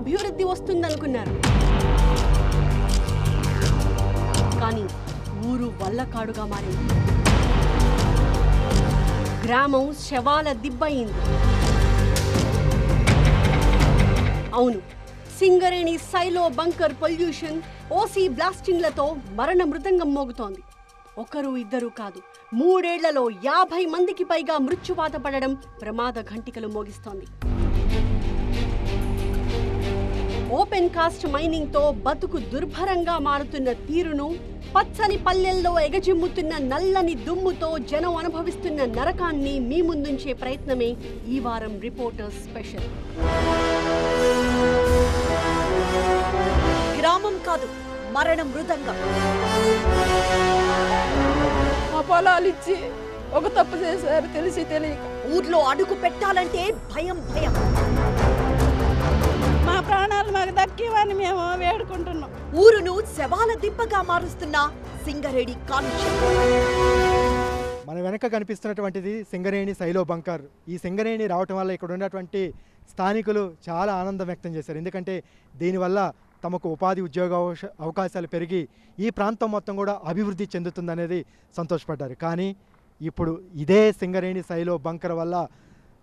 అభివృద్ధి వస్తుందనుకున్నారు. కానీ ఊరు వల్లకాడుగా మారింది. గ్రామం శవాల దిబ్బయింది. అవును Singareni silo bunker pollution OC బ్లాస్టింగ్లతో మరణ మృదంగం మోగుతోంది. ఒకరు ఇద్దరు కాదు మూడేళ్ళలో యాభై మందికి పైగా మృత్యువాత పడడం ప్రమాద ఘంటికలు మోగిస్తోంది. ఓపెన్ కాస్ట్ మైనింగ్తో బతుకు దుర్భరంగా మారుతున్న తీరును పచ్చని పల్లెల్లో ఎగజిమ్ముతున్న నల్లని దుమ్ముతో జనం అనుభవిస్తున్న నరకాన్ని మీ ముందుంచే ప్రయత్నమే ఈ వారం రిపోర్టర్స్ స్పెషల్. గ్రామం కాదు మరణ మృదంగం. పొలాలు ఇచ్చి ఒక తప్పు చేశారు తెలిసి తెలియక. ఊర్లో అడుగు పెట్టాలంటే భయం భయం. మా ప్రాణాలు మాకు దక్కివని మేము వేడుకుంటున్నాం. ఊరును శవాల దిబ్బగా మారుస్తున్న సింగరేణి కాలుష్యం. మన వెనక కనిపిస్తున్నటువంటిది సింగరేణి శైలో బంకర్. ఈ సింగరేణి రావటం వల్ల ఇక్కడ ఉన్నటువంటి స్థానికులు చాలా ఆనందం వ్యక్తం చేశారు. ఎందుకంటే దీనివల్ల తమకు ఉపాధి ఉద్యోగ అవకాశ- అవకాశాలు పెరిగి ఈ ప్రాంతం మొత్తం కూడా అభివృద్ధి చెందుతుందనేది సంతోషపడ్డారు. కానీ ఇప్పుడు ఇదే సింగరేణి శైలో బంకర్ వల్ల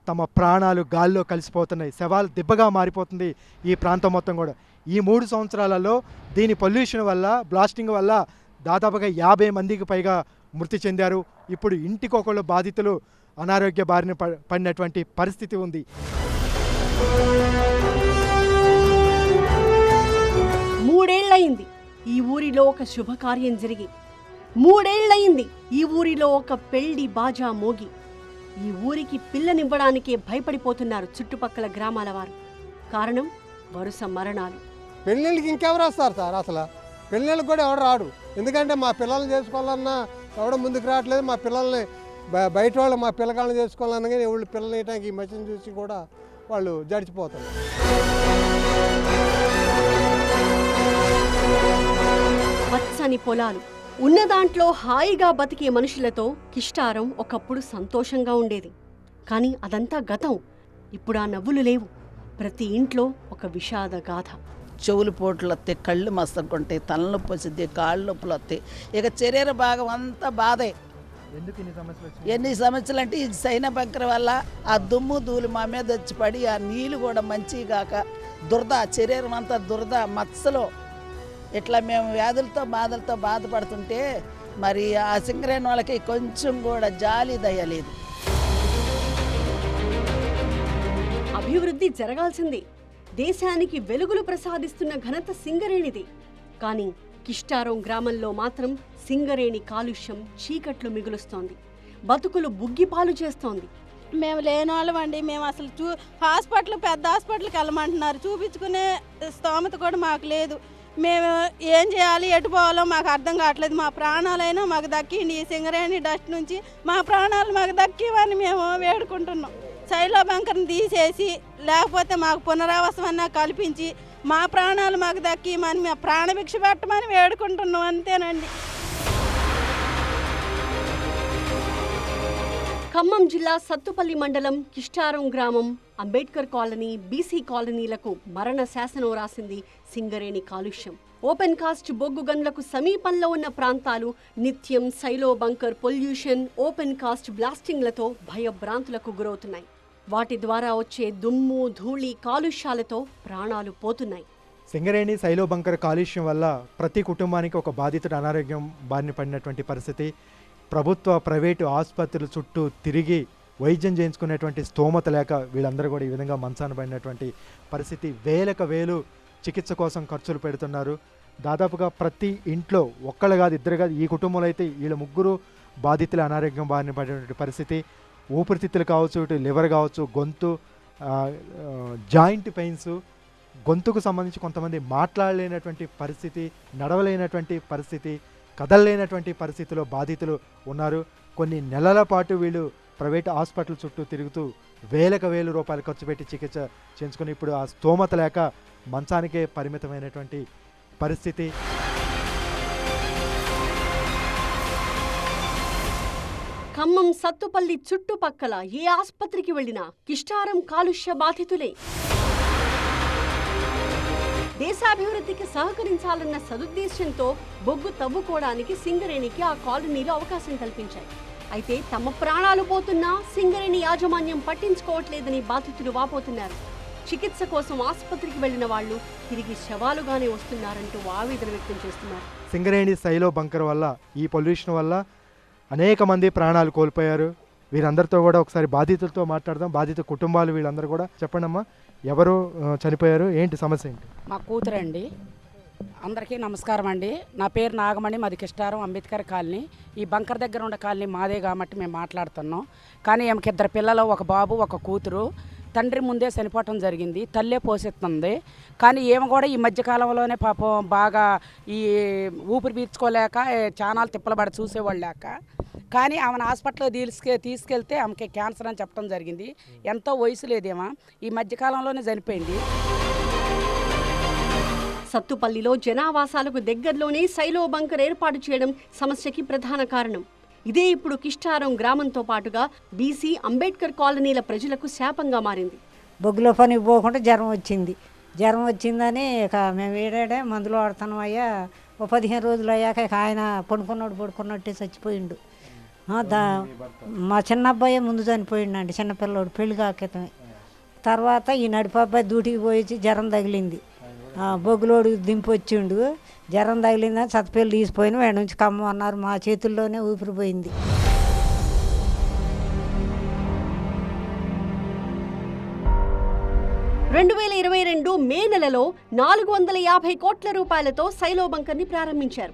తమ ప్రాణాలు గాల్లో కలిసిపోతున్నాయి. శవాలు దిబ్బగా మారిపోతుంది ఈ ప్రాంతం మొత్తం కూడా. ఈ మూడు సంవత్సరాలలో దీని పొల్యూషన్ వల్ల బ్లాస్టింగ్ వల్ల దాదాపుగా యాభై మందికి పైగా మృతి చెందారు. ఇప్పుడు ఇంటికొకళ్ళు బాధితులు అనారోగ్య బారిన పడినటువంటి పరిస్థితి ఉంది. మూడేళ్ళయింది ఈ ఊరిలో ఒక శుభకార్యం జరిగి. మూడేళ్ళయింది ఈ ఊరిలో ఒక పెళ్ళి బాజా మోగి. ఈ ఊరికి పిల్లనివ్వడానికే భయపడిపోతున్నారు చుట్టుపక్కల గ్రామాల వారు. కారణం వరుస మరణాలు. పెళ్ళిళ్ళకి ఇంకెవరు వస్తారు సార్ అసలు? పెళ్ళిళ్ళకి కూడా ఎవడు రాడు. ఎందుకంటే మా పిల్లల్ని చేసుకోవాలన్నా ఎవడో ముందుకు రావట్లేదు. మా పిల్లల్ని బయట వాళ్ళు మా పిల్లకాళ్ళని చేసుకోవాలన్నా కానీ వాళ్ళు పిల్లలు వేయడానికి ఈ మధ్యన చూసి కూడా వాళ్ళు జడిచిపోతారు పచ్చని పొలాలు ఉన్న దాంట్లో హాయిగా బతికే మనుషులతో కిష్టారం ఒకప్పుడు సంతోషంగా ఉండేది. కానీ అదంతా గతం. ఇప్పుడు ఆ నవ్వులు లేవు. ప్రతి ఇంట్లో ఒక విషాద గాథ. చెవులు పోట్లు వస్తాయి కళ్ళు మస్తకుంటాయి తలనొప్పి వచ్చింది కాళ్ళు నొప్పులు వస్తాయి ఇక శరీర భాగం అంతా బాధే. ఎందుకు ఇన్ని సమస్యలు వచ్చినాయి? ఎన్ని సమస్యలు అంటే ఈ సైన బంకర వల్ల ఆ దుమ్ము ధూళి మా మీద వచ్చి పడి ఆ నీళ్ళు కూడా మంచివి కాక దురద శరీరం అంతా దురద మత్సలో. ఇట్లా మేము వ్యాధులతో బాధలతో బాధపడుతుంటే మరి ఆ సింగరేణి వాళ్ళకి కొంచెం కూడా జాలి దయ లేదు. అభివృద్ధి జరగాల్సిందే. దేశానికి వెలుగులు ప్రసాదిస్తున్న ఘనత సింగరేణిది. కానీ కిష్టారం గ్రామంలో మాత్రం సింగరేణి కాలుష్యం చీకట్లు మిగులుస్తోంది. బతుకులు బుగ్గిపాలు చేస్తోంది. మేము లేని వాళ్ళం అండి మేము అసలు చూ హాస్పిటల్ పెద్ద హాస్పిటల్కి వెళ్ళమంటున్నారు. చూపించుకునే స్తోమత కూడా మాకు లేదు. మేము ఏం చేయాలి ఎటు పోవాలో మాకు అర్థం కావట్లేదు. మా ప్రాణాలైనా మాకు దక్కిండి ఈ సింగరేణి డస్ట్ నుంచి. మా ప్రాణాలు మాకు దక్కివని మేము వేడుకుంటున్నాం. శైలో బంకర్ని తీసేసి లేకపోతే మాకు పునరావాసం అన్నా కల్పించి మా ప్రాణాలు మాకు దక్కిమని మేము ప్రాణభిక్ష పెట్టమని వేడుకుంటున్నాం. అంతేనండి. ఖమ్మం జిల్లా సత్తుపల్లి మండలం కిష్టారం గ్రామం అంబేద్కర్ కాలనీ బీసీ కాలనీలకు మరణ శాసనం రాసింది సింగరేణి కాలుష్యం. ఓపెన్ కాస్ట్ బొగ్గు గన్లకు సమీపంలో ఉన్న ప్రాంతాలు నిత్యం silo bunker pollution open cast బ్లాస్టింగ్లతో భయభ్రాంతులకు గురవుతున్నాయి. వాటి ద్వారా వచ్చే దుమ్ము ధూళి కాలుష్యాలతో ప్రాణాలు పోతున్నాయి. సింగరేణి సైలో బంకర్ కాలుష్యం వల్ల ప్రతి కుటుంబానికి ఒక బాధితుడు అనారోగ్యం బారిన పడినటువంటి పరిస్థితి. ప్రభుత్వ ప్రైవేటు ఆసుపత్రుల చుట్టూ తిరిగి వైద్యం చేయించుకునేటువంటి స్తోమత లేక వీళ్ళందరూ కూడా ఈ విధంగా మంచాన పడినటువంటి పరిస్థితి వేలకు వేలు చికిత్స కోసం ఖర్చులు పెడుతున్నారు. దాదాపుగా ప్రతి ఇంట్లో ఒక్కళ్ళు కాదు ఇద్దరు కాదు ఈ కుటుంబంలో అయితే వీళ్ళ ముగ్గురు బాధితుల అనారోగ్యం బారిన పడినటువంటి పరిస్థితి. ఊపిరితిత్తులు కావచ్చు ఇటు లివర్ కావచ్చు గొంతు జాయింట్ పెయిన్స్. గొంతుకు సంబంధించి కొంతమంది మాట్లాడలేనటువంటి పరిస్థితి నడవలేనటువంటి పరిస్థితి కదలలేనటువంటి పరిస్థితిలో బాధితులు ఉన్నారు. కొన్ని నెలల పాటు వీళ్ళు ప్రైవేట్ హాస్పిటల్ చుట్టూ తిరుగుతూ వేలకు వేలు రూపాయలు ఖర్చు పెట్టి చికిత్స చేయించుకుని ఇప్పుడు ఆ స్తోమత లేక మంచానికే పరిమితమైనటువంటి పరిస్థితి. ఖమ్మం సత్తుపల్లి చుట్టుపక్కల ఏ ఆసుపత్రికి వెళ్ళినా కిష్టారం కాలుష్య బాధితులే. దేశాభివృద్ధికి సహకరించాలన్న సదుద్దేశంతో బొగ్గు తవ్వుకోవడానికి సింగరేణికి ఆ కాలనీలో అవకాశం కల్పించాయి. అయితే తమ ప్రాణాలు పోతున్నా సింగరేణి యాజమాన్యం పట్టించుకోవట్లేదని బాధితులు వాపోతున్నారు. చికిత్స కోసం ఆసుపత్రికి వెళ్ళిన వాళ్ళు తిరిగి శవాలుగానే వస్తున్నారంటూ ఆవేదన వ్యక్తం చేస్తున్నారు. సింగరేణి సైలో బంకర్ వల్ల ఈ పొల్యూషన్ వల్ల అనేక మంది ప్రాణాలు కోల్పోయారు. వీరందరితో కూడా ఒకసారి బాధితులతో మాట్లాడదాం. బాధిత కుటుంబాలు వీళ్ళందరూ కూడా చెప్పండి అమ్మా ఎవరు చనిపోయారు? ఏంటి సమస్య ఏంటి? మా కూతురండి. అందరికీ నమస్కారం అండి. నా పేరు నాగమణి మాది కిష్టారం అంబేద్కర్ కాలనీ. ఈ బంకర్ దగ్గర ఉన్న కాలనీ మాదే కాబట్టి మేము మాట్లాడుతున్నాం. కానీ ఆమెకి ఇద్దరు పిల్లలు ఒక బాబు ఒక కూతురు. తండ్రి ముందే చనిపోవటం జరిగింది. తల్లే పోషిస్తుంది. కానీ ఏమి కూడా ఈ మధ్యకాలంలోనే పాపం బాగా ఈ ఊపిరి పీల్చుకోలేక ఏ, చానాలు తిప్పలబడి చూసేవాళ్ళు లేక. కానీ ఆమెను హాస్పిటల్లో తీసుకె తీసుకెళ్తే ఆమెకి క్యాన్సర్ అని చెప్పడం జరిగింది. ఎంతో వయసు లేదేమో ఈ మధ్యకాలంలోనే చనిపోయింది. సత్తుపల్లిలో జనావాసాలకు దగ్గరలోనే సైలో బంకర్ ఏర్పాటు చేయడం సమస్యకి ప్రధాన కారణం. ఇదే ఇప్పుడు కిష్టారం గ్రామంతో పాటుగా బీసీ అంబేద్కర్ కాలనీల ప్రజలకు శాపంగా మారింది. బొగ్గులో పని పోకుండా జ్వరం వచ్చింది. జ్వరం వచ్చిందని ఇక మేము ఏడాడే మందులు వాడుతున్నాం అయ్యా. ఓ పదిహేను రోజులు అయ్యాక ఇక ఆయన పడుకున్నాడు పడుకున్నట్టే చచ్చిపోయిండు. దా మా చిన్న అబ్బాయి ముందు చనిపోయిండు అండి చిన్నపిల్లోడు పెళ్ళి కాకితమే. తర్వాత ఈ నడిపబ్బాయి డ్యూటీకి పోయి జ్వరం తగిలింది. బొగ్గులోడు దింపొచ్చిండు. జ్వరం తగిలిందని సతపిల్లి తీసిపోయిన వాడి నుంచి కమ్మ అన్నారు. మా చేతుల్లోనే ఊపిరిపోయింది రెండు వేల ఇరవై రెండు మే నెలలో నాలుగు వందల యాభై కోట్ల రూపాయలతో సైలో బంకర్ని ప్రారంభించారు.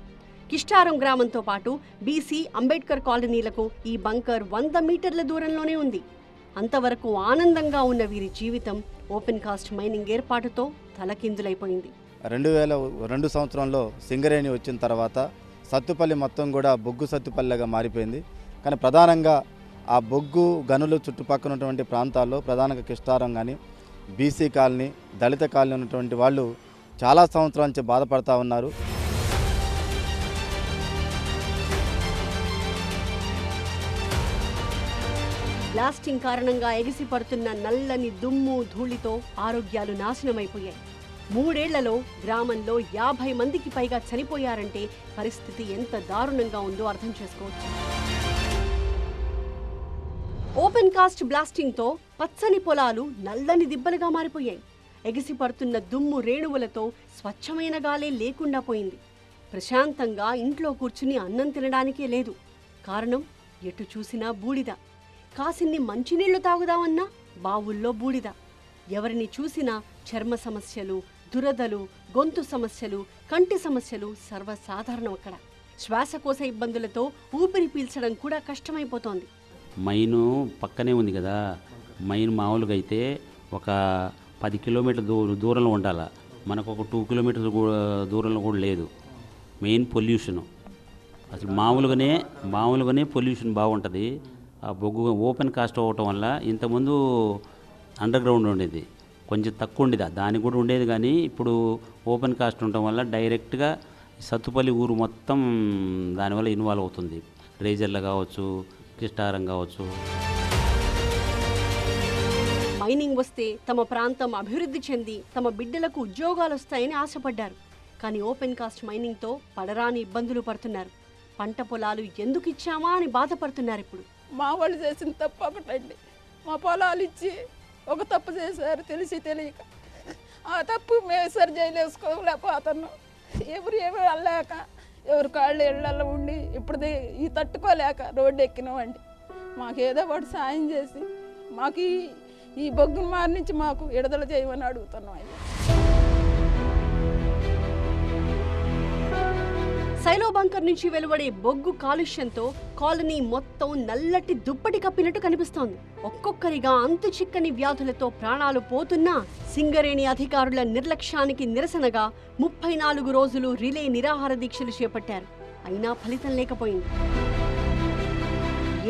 కిష్టారం గ్రామంతో పాటు బీసీ అంబేద్కర్ కాలనీలకు ఈ బంకర్ వంద మీటర్ల దూరంలోనే ఉంది. అంతవరకు ఆనందంగా ఉన్న వీరి జీవితం ఓపెన్ కాస్ట్ మైనింగ్ ఏర్పాటుతో తలకిందులైపోయింది. రెండు వేల రెండు సంవత్సరంలో సింగరేణి వచ్చిన తర్వాత సత్తుపల్లి మొత్తం కూడా బొగ్గు సత్తుపల్లిగా మారిపోయింది. కానీ ప్రధానంగా ఆ బొగ్గు గనులు చుట్టుపక్కల ఉన్నటువంటి ప్రాంతాల్లో ప్రధానంగా కిష్టారం కానీ బీసీ కాలనీ దళిత కాలనీ ఉన్నటువంటి వాళ్ళు చాలా సంవత్సరాల నుంచి బాధపడతా ఉన్నారు. బ్లాస్టింగ్ కారణంగా ఎగిసిపడుతున్న నల్లని దుమ్ము ధూళితో ఆరోగ్యాలు నాశనమైపోయాయి. మూడేళ్ళలో గ్రామంలో యాభై మందికి పైగా చనిపోయారంటే పరిస్థితి ఎంత దారుణంగా ఉందో అర్థం చేసుకోవచ్చు. ఓపెన్ కాస్ట్ బ్లాస్టింగ్తో పచ్చని పొలాలు నల్లని దిబ్బలుగా మారిపోయాయి. ఎగిసిపడుతున్న దుమ్ము రేణువులతో స్వచ్ఛమైన గాలే లేకుండా పోయింది. ప్రశాంతంగా ఇంట్లో కూర్చుని అన్నం తినడానికే లేదు. కారణం ఎటు చూసినా బూడిద. కాసిన్ని మంచినీళ్ళు తాగుదామన్నా బావుల్లో బూడిద. ఎవరిని చూసినా చర్మ సమస్యలు దురదలు గొంతు సమస్యలు కంటి సమస్యలు సర్వసాధారణం అక్కడ శ్వాసకోశ ఇబ్బందులతో ఊపిరి పీల్చడం కూడా కష్టమైపోతోంది. మైను పక్కనే ఉంది కదా. మైన్ మామూలుగా అయితే ఒక పది కిలోమీటర్ల దూ దూరంలో ఉండాల. మనకు ఒక టూ కిలోమీటర్స్ దూరంలో కూడా లేదు. Main pollution. అసలు మామూలుగానే మామూలుగానే పొల్యూషన్ బాగుంటుంది ఆ బొగ్గు ఓపెన్ కాస్ట్ అవ్వటం వల్ల ఇంతకుముందు అండర్ గ్రౌండ్ ఉండేది. కొంచెం తక్కువ ఉండేది. దానికి కూడా ఉండేది కానీ ఇప్పుడు ఓపెన్ కాస్ట్ ఉండటం వల్ల డైరెక్ట్గా సత్తుపల్లి ఊరు మొత్తం దానివల్ల ఇన్వాల్వ్ అవుతుంది. రేజర్లు కావచ్చు కిష్టారం కావచ్చు. మైనింగ్ వస్తే తమ ప్రాంతం అభివృద్ధి చెంది తమ బిడ్డలకు ఉద్యోగాలు వస్తాయని ఆశపడ్డారు. కానీ ఓపెన్ కాస్ట్ మైనింగ్తో పడరాని ఇబ్బందులు పడుతున్నారు. పంట పొలాలు ఎందుకు ఇచ్చామా అని బాధపడుతున్నారు ఇప్పుడు. మా వాళ్ళు చేసిన తప్పు ఒకటండి. మా పొలాలు ఇచ్చి ఒక తప్పు చేశారు తెలిసి తెలియక. ఆ తప్పు మేము సరి చేయలేసుకోలేకపోతున్నాం ఎవరు ఏమి వెళ్ళలేక ఎవరి కాళ్ళు ఇళ్ళల్లో ఉండి ఇప్పుడు ఈ తట్టుకోలేక రోడ్డు ఎక్కినామండి. మాకు ఏదో ఒకటి సాయం చేసి మాకు ఈ ఈ బొగ్గుల మారి నుంచి మాకు విడుదల చేయమని అడుగుతున్నాం అండి. సైలో బంకర్ నుంచి వెలువడే బొగ్గు కాలుష్యంతో కాలనీ మొత్తం నల్లటి దుప్పటి కప్పినట్టు కనిపిస్తోంది. ఒక్కొక్కరిగా అంతు చిక్కని వ్యాధులతో ప్రాణాలు పోతున్నా సింగరేణి అధికారుల నిర్లక్ష్యానికి నిరసనగా ముప్పై నాలుగు రోజులు రిలే నిరాహార దీక్షలు చేపట్టారు. అయినా ఫలితం లేకపోయింది.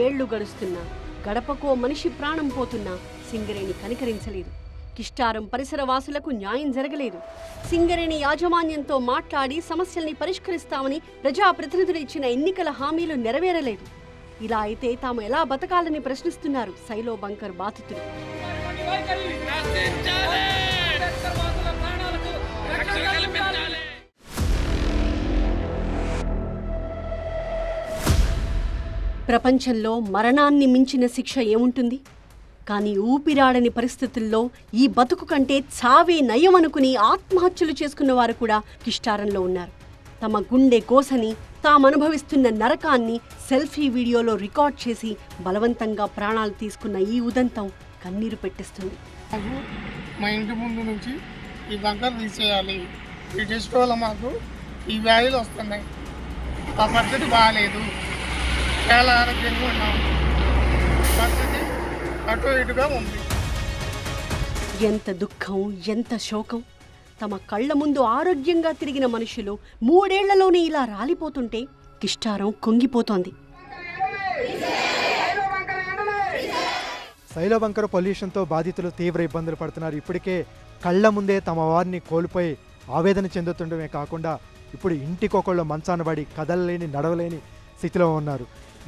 ఏళ్ళు గడుస్తున్నా గడపకో మనిషి ప్రాణం పోతున్నా సింగరేణి కనికరించలేదు. కిష్టారం పరిసర వాసులకు న్యాయం జరగలేదు. సింగరేణి యాజమాన్యంతో మాట్లాడి సమస్యల్ని పరిష్కరిస్తామని ప్రజాప్రతినిధులు ఇచ్చిన ఎన్నికల హామీలు నెరవేరలేదు. ఇలా అయితే తాము ఎలా బతకాలని ప్రశ్నిస్తున్నారు సైలో బంకర్ బాధితులు. ప్రపంచంలో మరణాన్ని మించిన శిక్ష ఏముంటుంది? కానీ ఊపిరాడని పరిస్థితుల్లో ఈ బతుకు కంటే చావే నయం అనుకుని ఆత్మహత్యలు చేసుకున్న వారు కూడా కిష్టారంలో ఉన్నారు. తమ గుండె కోసని తామనుభవిస్తున్న నరకాన్ని సెల్ఫీ వీడియోలో రికార్డ్ చేసి బలవంతంగా ప్రాణాలు తీసుకున్న ఈ ఉదంతం కన్నీరు పెట్టిస్తుంది. మా ఇంటి ముందు నుంచి ఈ బంకర్ తీసేయాలి. ఈ టెస్ట్ వల్ల మాకు ఈ వ్యాధులు వస్తున్నాయి. ఆ పరిస్థితి బాగాలేదు చాలా ఆరోగ్యంగా ఉన్నాం. పరిస్థితి అటు ఇటుగా ఉంది. ఎంత దుఃఖం ఎంత శోకం. తమ కళ్ళ ముందు ఆరోగ్యంగా తిరిగిన మనుషులు మూడేళ్ళలోనే ఇలా రాలిపోతుంటే కిష్టారం కుంగిపోతోంది. శైలబంకర పొల్యూషన్తో బాధితులు తీవ్ర ఇబ్బందులు పడుతున్నారు. ఇప్పటికే కళ్ళ ముందే తమ వారిని కోల్పోయి ఆవేదన చెందుతుండమే కాకుండా ఇప్పుడు ఇంటికొకళ్ళు మంచాన పడి కదలలేని నడవలేని స్థితిలో ఉన్నారు.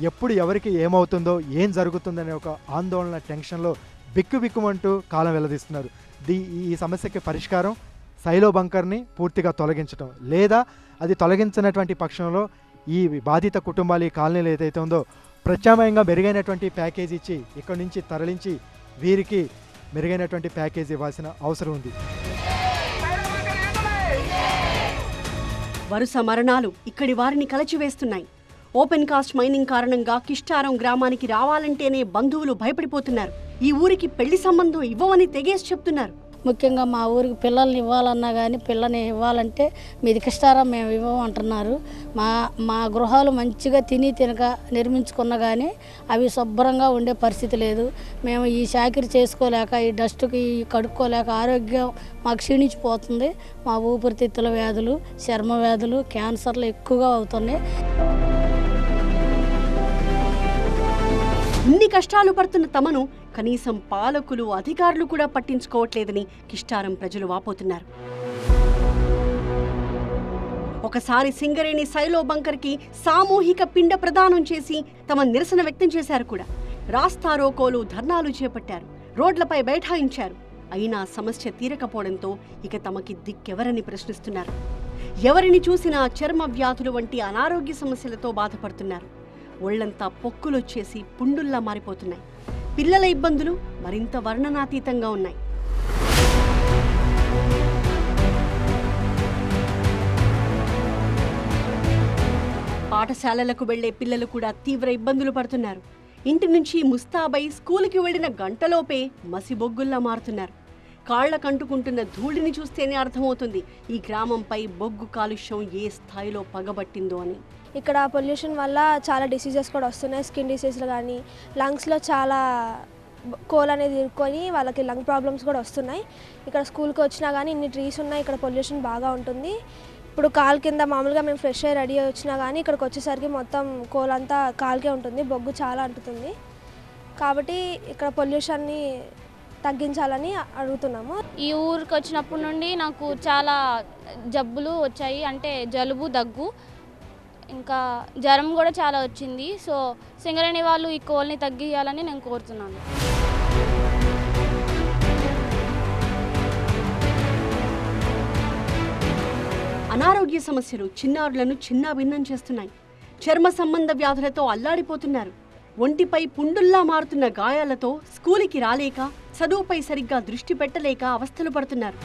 ఎప్పుడు ఎవరికి ఏమవుతుందో ఏం జరుగుతుందనే ఒక ఆందోళన టెన్షన్లో బిక్కుబిక్కుమంటూ కాలం వెల్లదీస్తున్నారు దీ ఈ సమస్యకి పరిష్కారం సైలో బంకర్ని పూర్తిగా తొలగించడం లేదా అది తొలగించినటువంటి పక్షంలో ఈ బాధిత కుటుంబాలు ఈ కాలనీలు ఏదైతే ఉందో ప్రత్యామ్నాయంగా మెరుగైనటువంటి ప్యాకేజ్ ఇచ్చి ఇక్కడి నుంచి తరలించి వీరికి మెరుగైనటువంటి ప్యాకేజ్ ఇవ్వాల్సిన అవసరం ఉంది. వరుస మరణాలు ఇక్కడి వారిని కలచివేస్తున్నాయి. ఓపెన్ కాస్ట్ మైనింగ్ కారణంగా కిష్టారం గ్రామానికి రావాలంటేనే బంధువులు భయపడిపోతున్నారు. ఈ ఊరికి పెళ్ళి సంబంధం ఇవ్వమని తెగేసి చెప్తున్నారు. ముఖ్యంగా మా ఊరికి పిల్లల్ని ఇవ్వాలన్నా కానీ పిల్లని ఇవ్వాలంటే మీది కిష్టారం మేము ఇవ్వమంటున్నారు మా మా గృహాలు మంచిగా తిని తినక నిర్మించుకున్నా కానీ అవి శుభ్రంగా ఉండే పరిస్థితి లేదు. మేము ఈ చాకిరి చేసుకోలేక ఈ డస్ట్కి కడుక్కోలేక ఆరోగ్యం మాకు క్షీణించిపోతుంది. మా ఊపిరితిత్తుల వ్యాధులు చర్మ వ్యాధులు క్యాన్సర్లు ఎక్కువగా అవుతున్నాయి. ఇన్ని కష్టాలు పడుతున్న తమను కనీసం పాలకులు అధికారులు కూడా పట్టించుకోవట్లేదని కిష్టారం ప్రజలు వాపోతున్నారు. ఒకసారి సింగరేణి సైలో బంకర్కి సామూహిక పిండ ప్రదానం చేసి తమ నిరసన వ్యక్తం చేశారు కూడా. రాస్తారోకోలు ధర్నాలు చేపట్టారు రోడ్లపై బైఠాయించారు. అయినా సమస్య తీరకపోవడంతో ఇక తమకి దిక్కెవరని ప్రశ్నిస్తున్నారు. ఎవరిని చూసినా చర్మ వ్యాధులు వంటి అనారోగ్య సమస్యలతో బాధపడుతున్నారు. ఒళ్ళంతా పొక్కులొచ్చేసి పుండుల్లా మారిపోతున్నాయి. పిల్లల ఇబ్బందులు మరింత వర్ణనాతీతంగా ఉన్నాయి. పాఠశాలలకు వెళ్ళే పిల్లలు కూడా తీవ్ర ఇబ్బందులు పడుతున్నారు. ఇంటి నుంచి ముస్తాబై స్కూలుకి వెళ్ళిన గంటలోపే మసిబొగ్గుల్లా మారుతున్నారు. కాళ్ళకంటుకుంటున్న ధూళిని చూస్తేనే అర్థమవుతుంది ఈ గ్రామంపై బొగ్గు కాలుష్యం ఏ స్థాయిలో పగబట్టిందో అని. ఇక్కడ పొల్యూషన్ వల్ల చాలా డిసీజెస్ కూడా వస్తున్నాయి. స్కిన్ డిసీజ్లు కానీ లంగ్స్లో చాలా కోల్ అనేది ఇరుక్కొని వాళ్ళకి లంగ్ ప్రాబ్లమ్స్ కూడా వస్తున్నాయి. ఇక్కడ స్కూల్కి వచ్చినా కానీ ఇన్ని ట్రీస్ ఉన్నాయి ఇక్కడ పొల్యూషన్ బాగా ఉంటుంది. ఇప్పుడు కాల్ కింద మామూలుగా మేము ఫ్రెష్ అయ్యి రెడీ వచ్చినా కానీ ఇక్కడికి వచ్చేసరికి మొత్తం కోల్ అంతా కాల్కే ఉంటుంది. బొగ్గు చాలా అంటుతుంది. కాబట్టి ఇక్కడ పొల్యూషన్ని తగ్గించాలని అడుగుతున్నాము. ఈ ఊరికి వచ్చినప్పటి నుండి నాకు చాలా జబ్బులు వచ్చాయి. అంటే జలుబు దగ్గు. ఇంకా జ్వరం కూడా చాలా వచ్చింది. సో సింగరేణి వాళ్ళు ఈ కోల్ని తగ్గియాలని నేను కోరుతున్నాను. అనారోగ్య సమస్యలు చిన్నారులను చిన్నాభిన్నం చేస్తున్నాయి. చర్మ సంబంధ వ్యాధులతో అల్లాడిపోతున్నారు. ఒంటిపై పుండుల్లా మారుతున్న గాయాలతో స్కూలుకి రాలేక చదువుపై సరిగ్గా దృష్టి పెట్టలేక అవస్థలు పడుతున్నారు.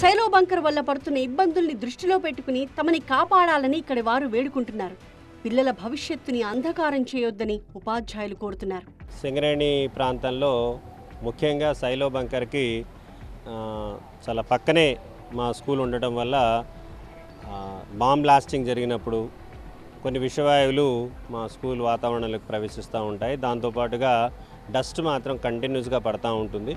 శైలో బంకర్ వల్ల పడుతున్న ఇబ్బందుల్ని దృష్టిలో పెట్టుకుని తమని కాపాడాలని ఇక్కడి వారు వేడుకుంటున్నారు. పిల్లల భవిష్యత్తుని అంధకారం చేయొద్దని ఉపాధ్యాయులు కోరుతున్నారు. సింగరేణి ప్రాంతంలో ముఖ్యంగా శైలో బంకర్కి చాలా పక్కనే మా స్కూల్ ఉండటం వల్ల బాంబ్ బ్లాస్టింగ్ జరిగినప్పుడు కొన్ని విషవాయువులు మా స్కూల్ వాతావరణంలోకి ప్రవేశిస్తూ ఉంటాయి. దాంతోపాటుగా డస్ట్ మాత్రం కంటిన్యూస్గా పడతా ఉంటుంది.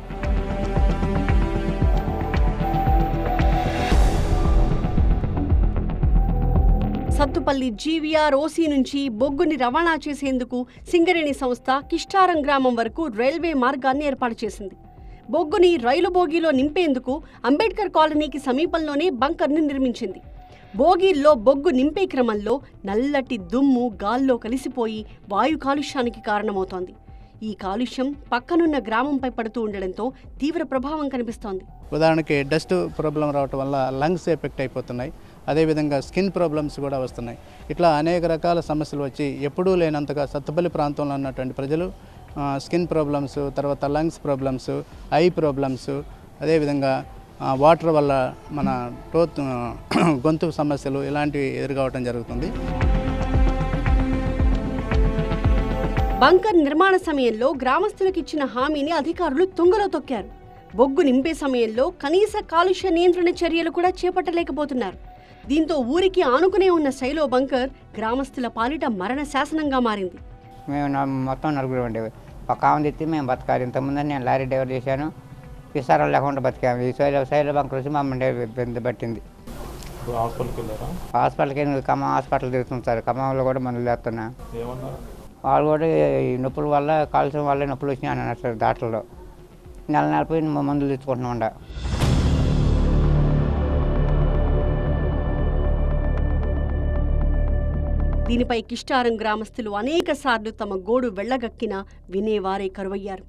సత్తుపల్లి జీవీఆర్ ఓసీ నుంచి బొగ్గుని రవాణా చేసేందుకు సింగరేణి సంస్థ కిష్టారం గ్రామం వరకు రైల్వే మార్గాన్ని ఏర్పాటు చేసింది. బొగ్గుని రైలు బోగీలో నింపేందుకు అంబేద్కర్ కాలనీకి సమీపంలోనే బంకర్ని నిర్మించింది. బోగీల్లో బొగ్గు నింపే క్రమంలో నల్లటి దుమ్ము గాల్లో కలిసిపోయి వాయు కాలుష్యానికి కారణమవుతోంది. ఈ కాలుష్యం పక్కనున్న గ్రామంపై పడుతూ ఉండడంతో తీవ్ర ప్రభావం కనిపిస్తోంది. ఉదాహరణకి డస్ట్ ప్రాబ్లం రావటం వల్ల లంగ్స్ ఎఫెక్ట్ అయిపోతున్నాయి. అదేవిధంగా స్కిన్ ప్రాబ్లమ్స్ కూడా వస్తున్నాయి. ఇట్లా అనేక రకాల సమస్యలు వచ్చి ఎప్పుడూ లేనంతగా సత్తుపల్లి ప్రాంతంలో ఉన్నటువంటి ప్రజలు స్కిన్ ప్రాబ్లమ్స్ తర్వాత లంగ్స్ ప్రాబ్లమ్స్ ఐ ప్రాబ్లమ్స్ అదేవిధంగా వాటర్ వల్ల మన టోత్ గొంతు సమస్యలు ఇలాంటివి ఎదురుకావటం జరుగుతుంది. బంకర్ నిర్మాణ సమయంలో గ్రామస్తులకు ఇచ్చిన హామీని అధికారులు తుంగలో తొక్కారు. బొగ్గు నింపే సమయంలో కనీస కాలుష్య నియంత్రణ చర్యలు కూడా చేపట్టలేకపోతున్నారు. దీంతో ఊరికి ఆనుకునే ఉన్న శైలో బంకర్ గ్రామస్తుల పాలిట మరణ శాసనంగా మారింది. మేము మొత్తం నలుగురు ఉండేవి ఒక ఆమె తెచ్చి మేము బతకాలి. ఇంతకుముందు నేను లారీ డ్రైవర్ చేశాను. విసారాలు లేకుండా బతికాము. ఈ శైల శైల బంకులు వచ్చి మమ్మల్ని ఇబ్బంది పట్టింది. హాస్పిటల్కి వెళ్ళారా? హాస్పిటల్కి వెళ్ళి ఖమ్మం హాస్పిటల్ తిరుగుతుంటారు ఖమ్మంలో కూడా మందులు వేస్తున్నా ఏమన్నారు? వాళ్ళు కూడా ఈ నొప్పుల వల్ల కాల్చిన వల్ల నొప్పులు వచ్చినాయి అని అన్నారు సార్ డాక్టర్లు. నెల నెల పోయి మందులు తెచ్చుకుంటున్నా దీనిపై కిష్టారం గ్రామస్తులు అనేక సార్లు తమ గోడు వెళ్ళగక్కినా వినేవారే కరువయ్యారు.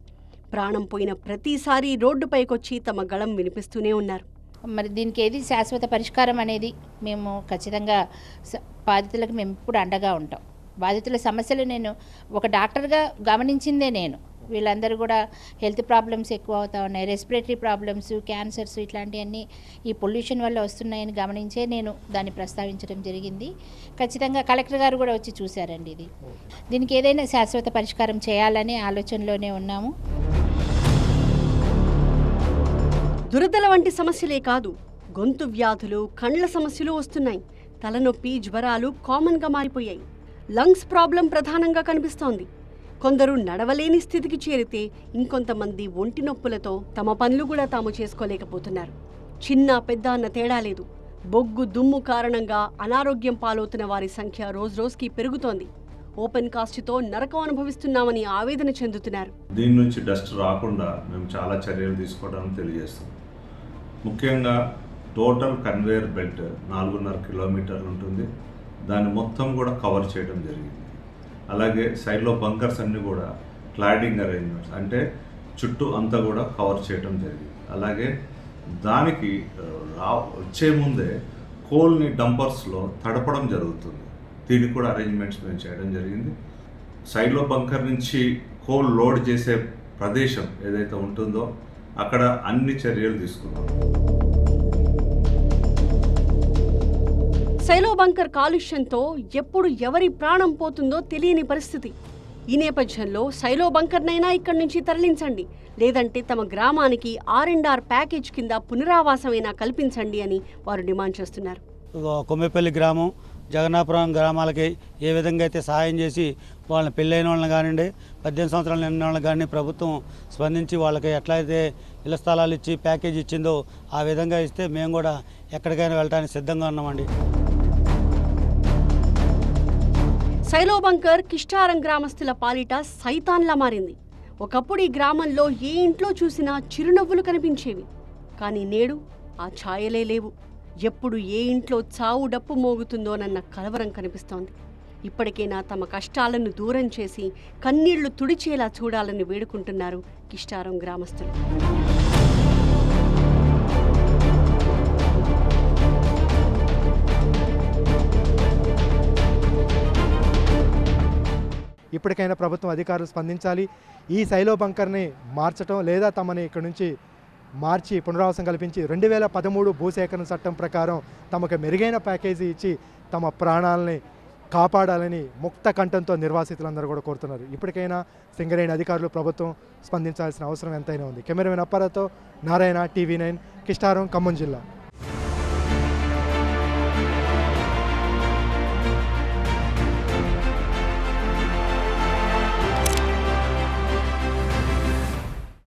ప్రాణం పోయిన ప్రతిసారి రోడ్డుపైకొచ్చి తమ గళం వినిపిస్తూనే ఉన్నారు. మరి దీనికి ఏది శాశ్వత పరిష్కారం అనేది మేము ఖచ్చితంగా బాధితులకు మేము ఎప్పుడు అండగా ఉంటాం. బాధితుల సమస్యలు నేను ఒక డాక్టర్గా గమనించిందే నేను. వీళ్ళందరూ కూడా హెల్త్ ప్రాబ్లమ్స్ ఎక్కువ అవుతా ఉన్నాయి. రెస్పిరేటరీ ప్రాబ్లమ్స్ క్యాన్సర్స్ ఇట్లాంటివన్నీ ఈ పొల్యూషన్ వల్ల వస్తున్నాయని గమనించే నేను దాన్ని ప్రస్తావించడం జరిగింది. ఖచ్చితంగా కలెక్టర్ గారు కూడా వచ్చి చూశారండి ఇది. దీనికి ఏదైనా శాశ్వత పరిష్కారం చేయాలనే ఆలోచనలోనే ఉన్నాము. దురదల వంటి సమస్యలే కాదు గొంతు వ్యాధులు కండ్ల సమస్యలు వస్తున్నాయి. తలనొప్పి జ్వరాలు కామన్గా మారిపోయాయి. లంగ్స్ ప్రాబ్లం ప్రధానంగా కనిపిస్తోంది. కొందరు నడవలేని స్థితికి చేరితే ఇంకొంతమంది ఒంటి నొప్పులతో తమ పనులు కూడా తాము చేసుకోలేకపోతున్నారు. చిన్న పెద్ద అన్న తేడా లేదు. బొగ్గు దుమ్ము కారణంగా అనారోగ్యం పాలవుతున్న వారి సంఖ్య రోజురోజుకి పెరుగుతోంది. ఓపెన్ కాస్ట్తో నరకం అనుభవిస్తున్నామని ఆవేదన చెందుతున్నారు. దీని నుంచి డస్ట్ రాకుండా మేము చాలా చర్యలు తీసుకోవడానికి తెలియజేస్తాం ముఖ్యంగా టోటల్ కన్వేయర్ బెల్ట్ నాలుగున్నర కిలోమీటర్లు ఉంటుంది. దాన్ని మొత్తం కూడా కవర్ చేయడం జరిగింది. అలాగే సైడ్లో బంకర్స్ అన్నీ కూడా క్లాడింగ్ అరేంజ్మెంట్స్ అంటే చుట్టూ అంతా కూడా కవర్ చేయడం జరిగింది. అలాగే దానికి రా వచ్చే ముందే కోల్ని డంపర్స్లో తడపడం జరుగుతుంది. దీనికి కూడా అరేంజ్మెంట్స్ మేము చేయడం జరిగింది. సైడ్లో బంకర్ నుంచి కోల్ లోడ్ చేసే ప్రదేశం ఏదైతే ఉంటుందో అక్కడ అన్ని చర్యలు తీసుకున్నాం. శైలో బంకర్ కాలుష్యంతో ఎప్పుడు ఎవరి ప్రాణం పోతుందో తెలియని పరిస్థితి. ఈ నేపథ్యంలో శైలో బంకర్నైనా ఇక్కడి నుంచి తరలించండి. లేదంటే తమ గ్రామానికి ఆర్ అండ్ ఆర్ ప్యాకేజ్ కింద పునరావాసమైనా కల్పించండి అని వారు డిమాండ్ చేస్తున్నారు. కొమ్మెపల్లి గ్రామం జగన్నాపురం గ్రామాలకి ఏ విధంగా అయితే సహాయం చేసి వాళ్ళని పెళ్ళైన వాళ్ళని కానివ్వండి పద్దెనిమిది సంవత్సరాలు నిండిన వాళ్ళని కానీ ప్రభుత్వం స్పందించి వాళ్ళకి ఎట్లయితే ఇళ్ళ స్థలాలు ఇచ్చి ప్యాకేజ్ ఇచ్చిందో ఆ విధంగా ఇస్తే మేము కూడా ఎక్కడికైనా వెళ్ళడానికి సిద్ధంగా ఉన్నామండి. శైలో బంకర్ కిష్టారం గ్రామస్తుల పాలిట సైతాన్లా మారింది. ఒకప్పుడు ఈ గ్రామంలో ఏ ఇంట్లో చూసినా చిరునవ్వులు కనిపించేవి. కానీ నేడు ఆ ఛాయలే లేవు. ఎప్పుడు ఏ ఇంట్లో చావు డప్పు మోగుతుందోనన్న కలవరం కనిపిస్తోంది. ఇప్పటికైనా తమ కష్టాలను దూరం చేసి కన్నీళ్ళు తుడిచేలా చూడాలని వేడుకుంటున్నారు కిష్టారం గ్రామస్తులు. ఇప్పటికైనా ప్రభుత్వం అధికారులు స్పందించాలి. ఈ శైలో బంకర్ని మార్చడం లేదా తమని ఇక్కడ నుంచి మార్చి పునరావాసం కల్పించి రెండు వేల పదమూడు భూసేకరణ చట్టం ప్రకారం తమకు మెరుగైన ప్యాకేజీ ఇచ్చి తమ ప్రాణాలని కాపాడాలని ముక్త కంఠంతో నిర్వాసితులందరూ కూడా కోరుతున్నారు. ఇప్పటికైనా సింగరేణి అధికారులు ప్రభుత్వం స్పందించాల్సిన అవసరం ఎంతైనా ఉంది. కెమెరామెన్ అప్పారాతో నారాయణ టీవీ నైన్ కిష్టారం ఖమ్మం జిల్లా.